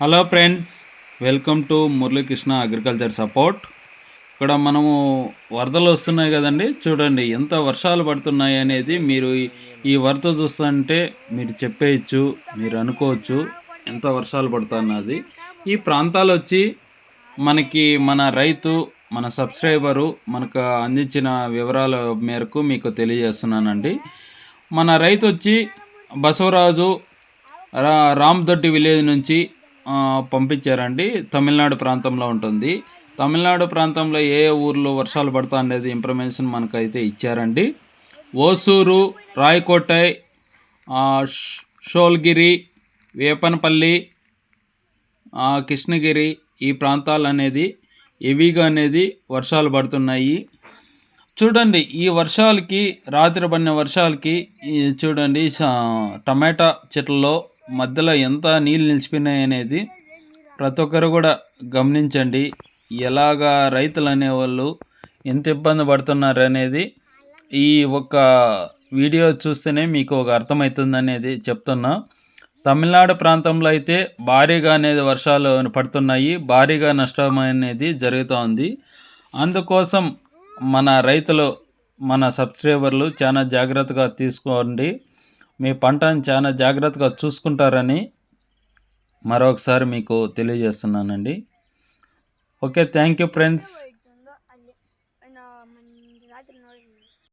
Hello friends welcome to Muralikrishna agriculture support. ఇక్కడ మనము వరదలు వస్తున్నాయి కదండి చూడండి ఎంత వర్షాలు పడుతున్నాయి అనేది మీరు ఈ- వరద చూస్తుంటే మీరు చెప్పేయచ్చు మీరు అనుకోవచ్చు ఎంత వర్షాలు పడుతున్నది ఈ ప్రాంతాలు వచ్చి మనకి మన రైతు మన సబ్స్క్రైబరు మనకు అందించిన వివరాల మేరకు మీకు తెలియజేస్తున్నానండి. మన రైతు వచ్చి బసవరాజు రా రామ్దొడ్డి విలేజ్ నుంచి పంపించారండి. తమిళనాడు ప్రాంతంలో ఉంటుంది. తమిళనాడు ప్రాంతంలో ఏ ఏ ఊర్లో వర్షాలు పడతా అనేది ఇన్ఫర్మేషన్ మనకైతే ఇచ్చారండి. ఓసూరు రాయకోటై షోల్గిరి వేపనపల్లి కృష్ణగిరి ఈ ప్రాంతాలు అనేది హెవీగా అనేది వర్షాలు పడుతున్నాయి. చూడండి ఈ వర్షాలకి రాత్రి పడిన వర్షాలకి చూడండి టమాటా చెట్లలో మధ్యలో ఎంత నీళ్ళు నిలిచిపోయినాయి అనేది ప్రతి ఒక్కరు కూడా గమనించండి. ఎలాగా రైతులు అనేవాళ్ళు ఎంత ఇబ్బంది పడుతున్నారు అనేది ఈ ఒక్క వీడియో చూస్తేనే మీకు ఒక అర్థమవుతుంది అనేది చెప్తున్నా. తమిళనాడు ప్రాంతంలో అయితే భారీగా అనేది వర్షాలు పడుతున్నాయి. భారీగా నష్టం అనేది జరుగుతూ ఉంది అందుకోసం మన రైతులు మన సబ్స్క్రైబర్లు చాలా జాగ్రత్తగా తీసుకోండి. మీ పంటను చాలా జాగ్రత్తగా చూసుకుంటారని మరొకసారి మీకు తెలియజేస్తున్నానండి. Okay thank you friends.